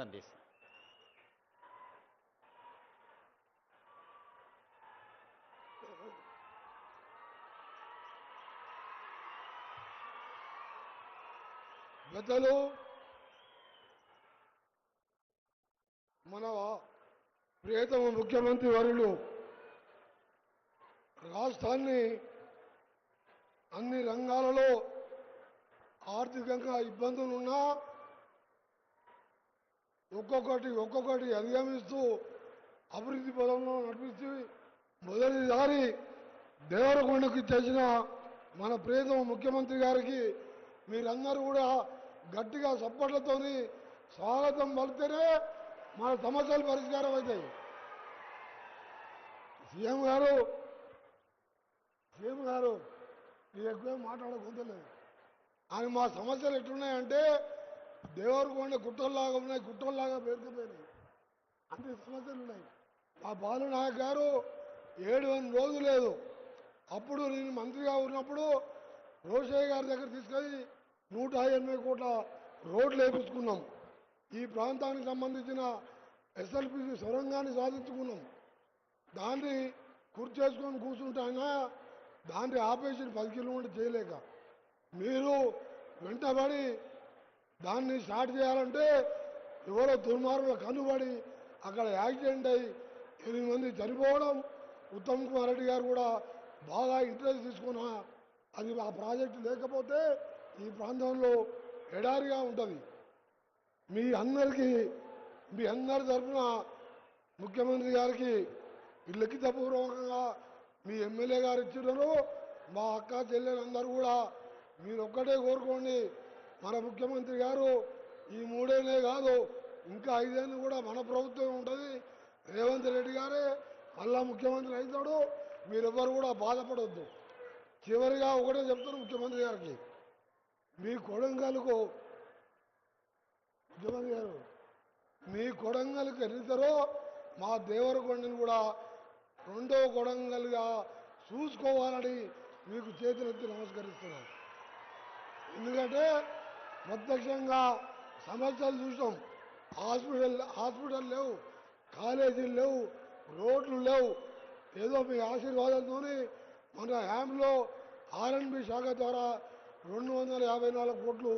సందేశం పెద్దలు మన ప్రియతమ ముఖ్యమంత్రి వర్యులు రాష్ట్రాన్ని అన్ని రంగాలలో ఆర్థికంగా ఇబ్బందులున్నా ఒక్కొక్కటి ఒక్కొక్కటి అధిగమిస్తూ అభివృద్ధి పదంలో నడిపిస్తూ మొదటిసారి దేవరకొండకు తెచ్చిన మన ప్రియతమ ముఖ్యమంత్రి గారికి మీరందరూ కూడా గట్టిగా సప్పట్లతోని స్వాగతం పలితేనే మన సమస్యలు పరిష్కారం అవుతాయి. సీఎం గారు సీఎం గారు మీరు ఎక్కువ మాట్లాడకూడలేదు ఆయన మా సమస్యలు ఎట్లున్నాయంటే దేవరకొండ గుట్టల్లాగా ఉన్నాయి గుట్టల్లాగా పేరుకుపోయినాయి. అన్ని సమస్యలు ఉన్నాయి. మా బాలు నాయక్ గారు ఏడు వందల రోజులు లేదు. అప్పుడు నేను మంత్రిగా ఉన్నప్పుడు రోషయ్య గారి దగ్గర తీసుకెళ్ళి నూట ఎనభై కోట్ల రోడ్లు వేపించుకున్నాం. ఈ ప్రాంతానికి సంబంధించిన ఎస్ఎల్పిసి సొరంగాన్ని సాధించుకున్నాం. దాన్ని కుర్చీ చేసుకొని కూర్చుంటే దాన్ని ఆపేసి పది కిలోమీటర్ చేయలేక మీరు వెంటబడి దాన్ని స్టార్ట్ చేయాలంటే ఎవరో దుర్మార్గులు కనుబడి అక్కడ యాక్సిడెంట్ అయ్యి ఎనిమిది మంది చనిపోవడం ఉత్తమ్ కుమార్ రెడ్డి గారు కూడా బాగా ఇంట్రెస్ట్ తీసుకున్న. అది ఆ ప్రాజెక్టు లేకపోతే ఈ ప్రాంతంలో ఎడారిగా ఉంటుంది. మీ అందరికీ మీ అందరి తరఫున ముఖ్యమంత్రి గారికి లిఖితపూర్వకంగా మీ ఎమ్మెల్యే గారు ఇచ్చినారు మా అక్క చెల్లెలందరూ కూడా మీరు ఒక్కటే కోరుకోండి. మన ముఖ్యమంత్రి గారు ఈ మూడేళ్ళే కాదు ఇంకా ఐదేళ్ళు కూడా మన ప్రభుత్వం ఉంటుంది. రేవంత్ రెడ్డి గారే మళ్ళా ముఖ్యమంత్రి అవుతాడు. మీరెవ్వరు కూడా బాధపడొద్దు. చివరిగా ఒకటే చెప్తాను ముఖ్యమంత్రి గారికి. మీ కొడంగల్కు ముఖ్యమంత్రి గారు మీ కొడంగల్కి ఎన్నితారో మా దేవరకొండని కూడా రెండో కొడంగల్గా చూసుకోవాలని మీకు చేతులెత్తి నమస్కరిస్తున్నాను. ఎందుకంటే ప్రత్యక్షంగా సమస్యలు చూసాం. హాస్పిటల్ హాస్పిటల్ లేవు కాలేజీలు లేవు రోడ్లు లేవు. ఏదో మీ ఆశీర్వాదంతోనే మన హ్యామ్లో ఆర్ఎన్బి శాఖ ద్వారా రెండు వందల యాభై నాలుగు కోట్లు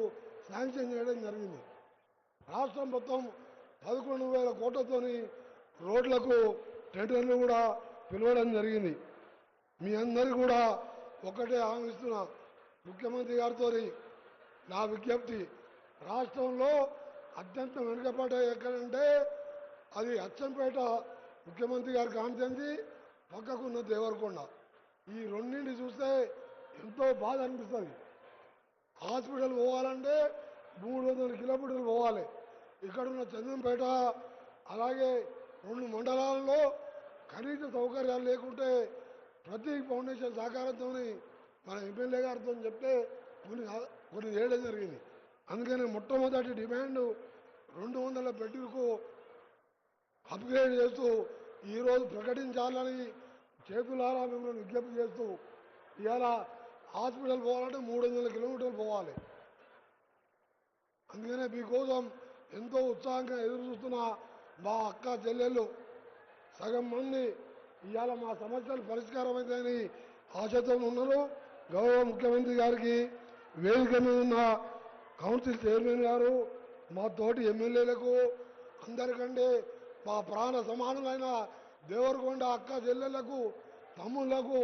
శాంక్షన్ చేయడం జరిగింది. రాష్ట్రం మొత్తం పదకొండు వేల కోట్లతోని రోడ్లకు టెండర్లు కూడా పిలవడం జరిగింది. మీ అందరికీ కూడా ఒకటే హామీస్తున్నా ముఖ్యమంత్రి గారితో నా విజ్ఞప్తి. రాష్ట్రంలో అత్యంత వెనుకబడ్డ ఎక్కడంటే అది అచ్చంపేట ముఖ్యమంత్రి గారు కాన్సెన్సీ పక్కకున్న దేవరకొండ. ఈ రెండింటి చూస్తే ఎంతో బాధ అనిపిస్తుంది. హాస్పిటల్ పోవాలంటే మూడు వందల కిలోమీటర్లు పోవాలి. ఇక్కడున్న చంద్రంపేట అలాగే రెండు మండలాల్లో కనీస సౌకర్యాలు లేకుంటే ప్రతి ఫౌండేషన్ సహకారంతో మన ఎమ్మెల్యే గారితో చెప్తే కొన్ని కొన్ని చేయడం జరిగింది. అందుకని మొట్టమొదటి డిమాండ్ రెండు వందల బెడ్లకు అప్గ్రేడ్ చేస్తూ ఈరోజు ప్రకటించాలని చేతులారా మిమ్మల్ని విజ్ఞప్తి చేస్తూ ఇవాళ హాస్పిటల్ పోవాలంటే మూడు వందల కిలోమీటర్లు పోవాలి. అందుకనే మీకోసం ఎంతో ఉత్సాహంగా ఎదురు చూస్తున్న మా అక్క చెల్లెళ్ళు సగం మంది ఇవాళ మా సమస్యలు పరిష్కారం అవుతాయని ఆశతో ఉన్నారు. గౌరవ ముఖ్యమంత్రి గారికి వేదిక మీద ఉన్న కౌన్సిల్ చైర్మన్ గారు మా తోటి ఎమ్మెల్యేలకు అందరికంటే మా ప్రాణ సమానమైన దేవరకొండ అక్క చెల్లెళ్ళకు తమ్ముళ్ళకు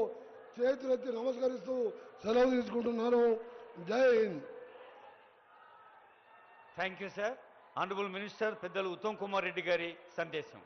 చేతులెత్తి నమస్కరిస్తూ సెలవు తీసుకుంటున్నాను. Jai Hind. Thank you sir honourable minister పెద్దలు ఉత్తమ్ కుమార్ రెడ్డి గారి సందేశం.